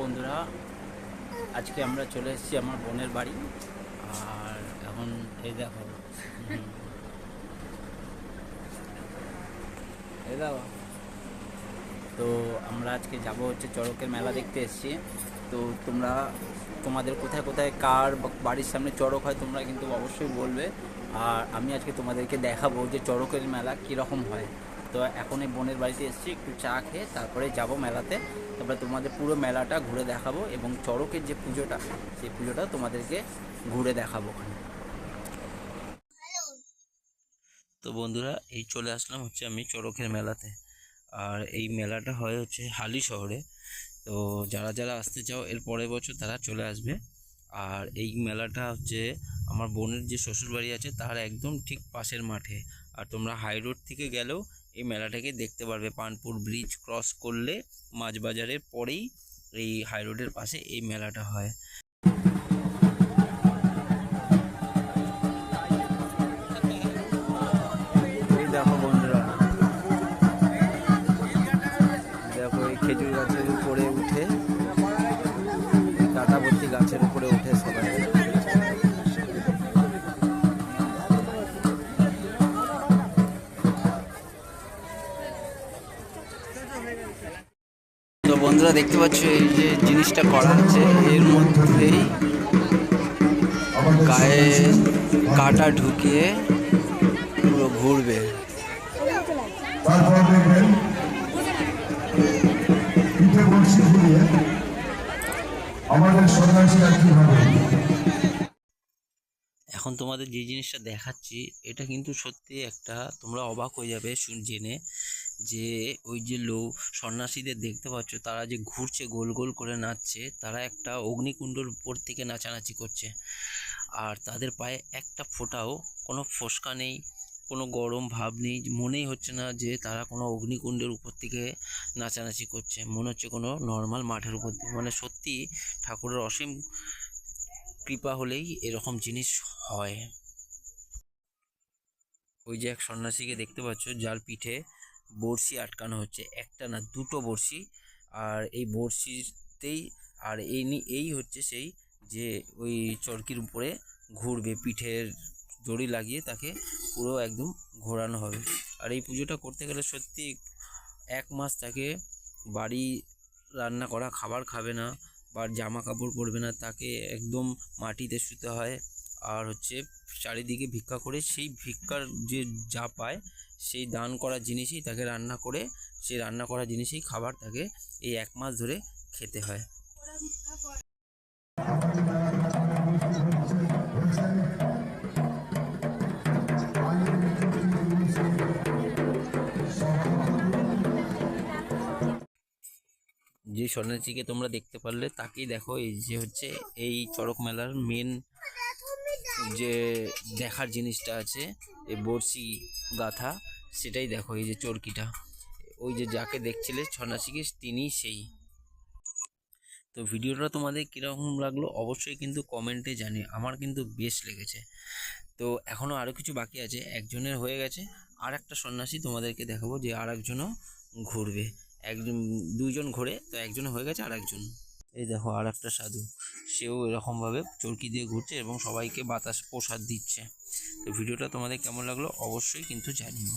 বন্ধুরা, আজকে আমরা চলে এসেছি আমার বোনের বাড়ি। আর এখন এই দেখো। তো আমরা আজকে যাব হচ্ছে চড়কের মেলা দেখতে এসেছি। তো তোমরা, তোমাদের কোথায় কোথায় কার বাড়ির সামনে চড়ক হয় তোমরা কিন্তু অবশ্যই বলবে। আর আমি আজকে তোমাদেরকে দেখাবো যে চড়কের মেলা কীরকম হয়। তো এখন এই বোনের বাড়িতে এসেছি, একটু চা খেয়ে তারপরে যাব মেলাতে। তারপরে তোমাদের পুরো মেলাটা ঘুরে দেখাবো এবং চড়কের যে পুজোটা, সেই পুজোটা তোমাদেরকে ঘুরে দেখাবো ওখানে। তো বন্ধুরা, এই চলে আসলাম হচ্ছে আমি চড়কের মেলাতে। আর এই মেলাটা হয় হচ্ছে হালি শহরে। তো যারা যারা আসতে চাও, এর পরের বছর তারা চলে আসবে। আর এই মেলাটা হচ্ছে আমার বোনের যে শ্বশুরবাড়ি আছে, তার একদম ঠিক পাশের মাঠে। আর তোমরা হাই রোড থেকে গেলেও এই মেলাটাকে দেখতে পারবে। পানপুর ব্রিজ ক্রস করলে মাছবাজারের পরেই এই হাই রোডের পাশে এই মেলাটা হয়। তো বন্ধুরা দেখতে পাচ্ছ এই যে জিনিসটা করা আছে, এর মধ্যেই গায়ে কাটা ঢুকিয়ে পুরো ঘুরবে। এখন তোমাদের যে জিনিসটা দেখাচ্ছি, এটা কিন্তু সত্যি একটা তোমরা অবাক হয়ে যাবে জেনে। যে ওই যে লো, সন্ন্যাসীদের দেখতে পাচ্ছ, তারা যে ঘুরছে, গোল গোল করে নাচছে, তারা একটা অগ্নিকুণ্ডর উপর থেকে নাচানাচি করছে। আর তাদের পায়ে একটা ফোঁটাও কোনো ফোসকা নেই, কোনো গরম ভাব নেই, মনেই হচ্ছে না যে তারা কোনো অগ্নিকুণ্ডের উপর থেকে নাচানাচি করছে। মনে হচ্ছে কোনো নর্মাল মাঠের উপর দিয়ে। মানে সত্যি ঠাকুরের অসীম কৃপা হলেই এরকম জিনিস হয়। ওই যে এক সন্ন্যাসীকে দেখতে পাচ্ছ, যার পিঠে বড়শি আটকানো হচ্ছে, একটা না দুটো বড়শি। আর এই বড়শিতেই, আর এই এই হচ্ছে সেই যে ওই চরকির উপরে ঘুরবে, পিঠের দড়ি লাগিয়ে তাকে পুরো একদম ঘোরানো হবে। আর এই পুজোটা করতে গেলে সত্যি এক মাস তাকে বাড়ি রান্না করা, খাবার খাবে না বা জামা কাপড় পরবে না, তাকে একদম মাটিতে শুতে হয়। আর হচ্ছে চারিদিকে ভিক্ষা করে সেই ভিক্ষার যে যা পায়, সেই দান করা জিনিসই তাকে রান্না করে, সেই রান্না করা জিনিসই খাবার তাকে এই এক মাস ধরে খেতে হয়। যে সন্ন্যাসীকে তোমরা দেখতে পারলে, তাকেই দেখো, এই যে হচ্ছে এই চড়ক মেলার মেন যে দেখার জিনিসটা আছে এই বড়শি গাথা, সেটাই দেখো, এই যে চরকিটা। ওই যে যাকে দেখছিলে সন্ন্যাসীকে তিনি সেই। তো ভিডিওটা তোমাদের কীরকম লাগল, অবশ্যই কিন্তু কমেন্টে জানি আমার কিন্তু বেশ লেগেছে। তো এখনও আরও কিছু বাকি আছে, একজনের হয়ে গেছে। আর একটা সন্ন্যাসী তোমাদেরকে দেখাবো, যে আর একজনও ঘুরবে। একজন, দুইজন ঘোরে, তো একজন হয়ে গেছে আর একজন এই দেখো আর একটা সাধু। সেও এরকমভাবে চরকি দিয়ে ঘুরছে এবং সবাইকে বাতাস প্রসাদ দিচ্ছে। তো ভিডিওটা তোমাদের কেমন লাগল অবশ্যই কিন্তু জানিও।